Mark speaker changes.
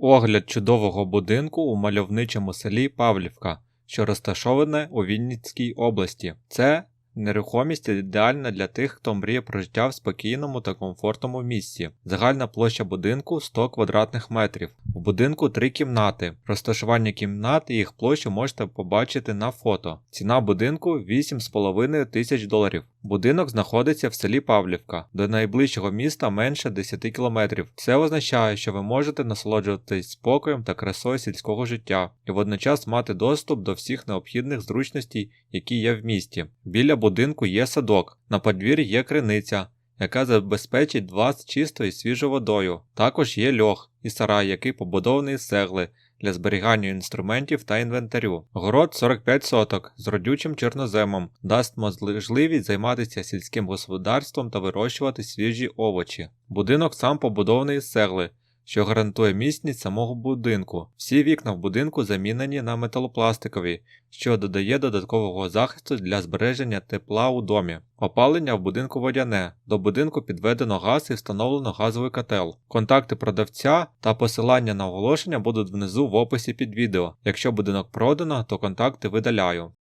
Speaker 1: Огляд чудового будинку у мальовничому селі Павлівка, що розташоване у Вінницькій області. Це нерухомість ідеальна для тих, хто мріє про життя в спокійному та комфортному місці. Загальна площа будинку 100 квадратних метрів. У будинку три кімнати. Розташування кімнат і їх площу можете побачити на фото. Ціна будинку 8,5 тисяч доларів. Будинок знаходиться в селі Павлівка, до найближчого міста менше 10 кілометрів. Це означає, що ви можете насолоджуватись спокоєм та красою сільського життя і водночас мати доступ до всіх необхідних зручностей, які є в місті. Біля будинку є садок, на подвір'ї є криниця, яка забезпечить вас чистою і свіжою водою. Також є льох і сарай, який побудований з цегли для зберігання інструментів та інвентарю. Город 45 соток з родючим чорноземом дасть можливість займатися сільським господарством та вирощувати свіжі овочі. Будинок сам побудований з цегли, що гарантує міцність самого будинку. Всі вікна в будинку замінені на металопластикові, що додає додаткового захисту для збереження тепла у домі. Опалення в будинку водяне. До будинку підведено газ і встановлено газовий котел. Контакти продавця та посилання на оголошення будуть внизу в описі під відео. Якщо будинок продано, то контакти видаляю.